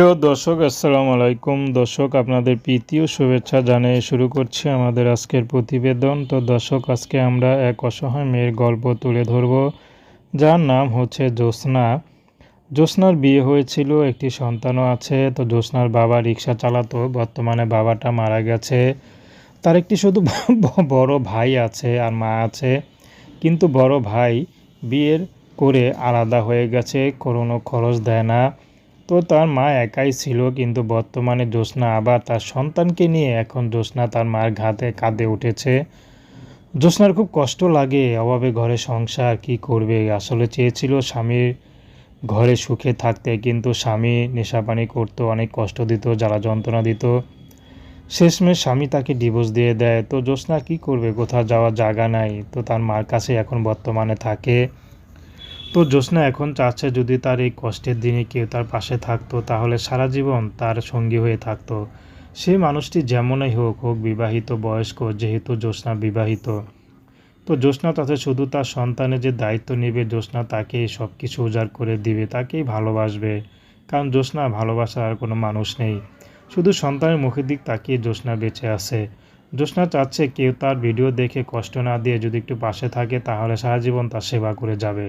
প্রিয় দর্শক, আসসালামু আলাইকুম। দর্শক, আপনাদের প্রীতি ও শুভেচ্ছা জানিয়ে শুরু করছি আমাদের আজকের প্রতিবেদন। তো দর্শক, আজকে আমরা এক অসহায় মেয়ের গল্প তুলে ধরব, যার নাম হচ্ছে জ্যোৎস্না। জ্যোৎস্নার বিয়ে হয়েছিল, একটি সন্তানও আছে। তো জ্যোৎস্নার বাবা রিক্সা চালাতো, বর্তমানে বাবাটা মারা গেছে। তার একটি শুধু বড় ভাই আছে আর মা আছে। কিন্তু বড় ভাই বিয়ের করে আলাদা হয়ে গেছে, কোনো খরচ দেয় না। তো তার মা একাই ছিল, কিন্তু বর্তমানে জ্যোৎস্না আবার তার সন্তানকে নিয়ে এখন জ্যোৎস্না তার মার ঘাতে কাঁদে উঠেছে। জ্যোৎস্নার খুব কষ্ট লাগে, অভাবে ঘরে সংসার কি করবে? আসলে চেয়েছিল স্বামীর ঘরে সুখে থাকতে, কিন্তু স্বামী নেশাপানি করতো, অনেক কষ্ট দিত, জ্বালা যন্ত্রণা দিত। শেষমেশ স্বামী তাকে ডিভোর্স দিয়ে দেয়। তো জ্যোৎস্না কী করবে? কোথাও যাওয়ার জায়গা নাই। তো তার মার কাছে এখন বর্তমানে থাকে। তো জ্যোৎস্না এখন চাচ্ছে যদি তার এই কষ্টের দিনে কেউ তার পাশে থাকতো, তাহলে সারা জীবন তার সঙ্গী হয়ে থাকতো। সে মানুষটি যেমনই হোক হোক বিবাহিত, বয়স্ক, যেহেতু জ্যোৎস্না বিবাহিত। তো জ্যোৎস্না তাতে শুধু তার সন্তানের যে দায়িত্ব নেবে, জ্যোৎস্না তাকেই সব কিছু উজাড় করে দিবে, তাকেই ভালোবাসবে। কারণ জ্যোৎস্না ভালোবাসার আর কোনো মানুষ নেই। শুধু সন্তানের মুখের দিক তাকিয়ে জ্যোৎস্না বেঁচে আছে। জ্যোৎস্না চাচ্ছে কেউ তার ভিডিও দেখে কষ্ট না দিয়ে যদি একটু পাশে থাকে, তাহলে সারা জীবন তার সেবা করে যাবে।